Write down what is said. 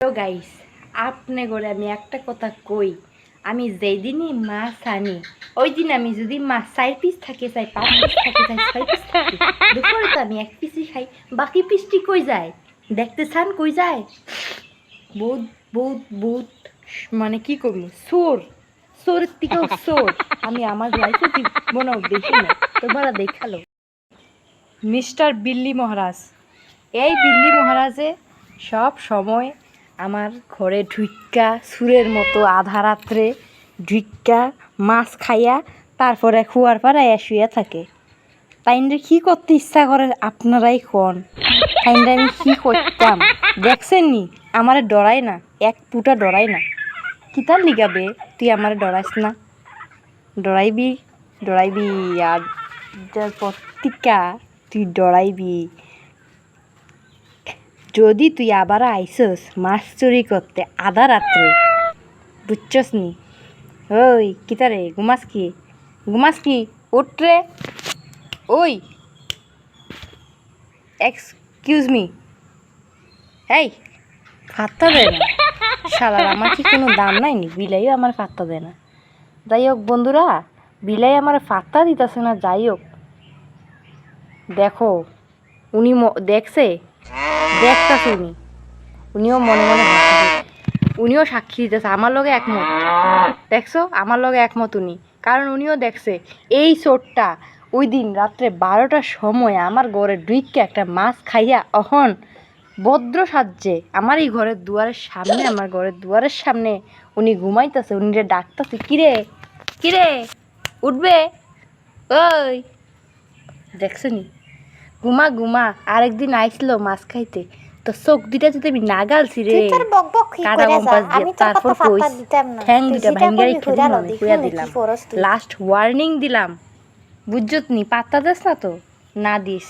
তো গাইস আপনি করে আমি একটা কথা কই। আমি যেই দিনই মাছ আনি ওই দিন আমি যদি মাছ চার পিস থাকে চাই পাঁচ পিস থাকে চাই ছয় পিস থাকে তো আমি এক পিসই খাই। বাকি পিসটি কই যায়? দেখতে চান কই যায়? বহুত বহুত বহুত মানে কি করব? সোর সোরের থেকেও সোর আমি আমার লাইফে জীবনেও দেখি না। তোমরা দেখাল। মিস্টার বিল্লি মহারাজ। এই বিল্লি মহারাজে সব সময় আমার ঘরে ঢুইক্কা, সুরের মতো আধা রাত্রে ঢুইক্কা, মাছ খাইয়া তারপরে খুয়ার পাড়ায় শুয়ে থাকে। তাইনরে কি করতে ইচ্ছা করে আপনারাই কোন? তাইনরে আমি কি করতাম? দেখছেন নি? আমারে ডরাই না, এক পুটা ডরাই না। কিতার লিগাবে তুই আমারে ডরাইস না। ডরাইবি ডরাইবি, আর যার প্রত্যেকা তুই ডরাইবি। যদি তুই আবার আইসস মাছ চুরি করতে আধা রাত্রে, বুঝছস নি? ওই কিতারে ঘুমাস কি? ঘুমাস কি? উঠরে ওই। এক্সকিউজ মি এই, ফাত্তা দেয় না। শালার, আমার কি কোনো দাম নাই নি? বিলাইও আমার ফাত্তা দেয় না। যাই হোক বন্ধুরা, বিলাই আমার ফাত্তা দিতেছে না, যাই হোক। দেখো, উনি দেখছে? উনিও মনে মনে উনিও সাক্ষী দিতেছে, আমার লগে একমত। দেখছ? আমার লগে একমত উনি। কারণ উনিও দেখছে, এই চোরটা ওই দিন রাত্রে বারোটার সময় আমার ঘরে ডুইকে একটা মাছ খাইয়া অহন ভদ্র সাজ্যে আমার এই ঘরের দুয়ারের সামনে, আমার ঘরের দুয়ারের সামনে উনি ঘুমাইতেছে, উনি রে ডাকতেছে, কিরে? কিরে? উঠবে? ওই? দেখছ গুমা ঘুমা। আরেকদিন আইছিল মাছ খাইতে। তো চোখ দিটা যদি আমি নাগালছি রে কাটা কম্পাস দিয়ে তারপর কইস ঠ্যাং আমি দিলাম। লাস্ট ওয়ার্নিং দিলাম। বুঝছত নি পাত্তা দিস না তো? না দিস।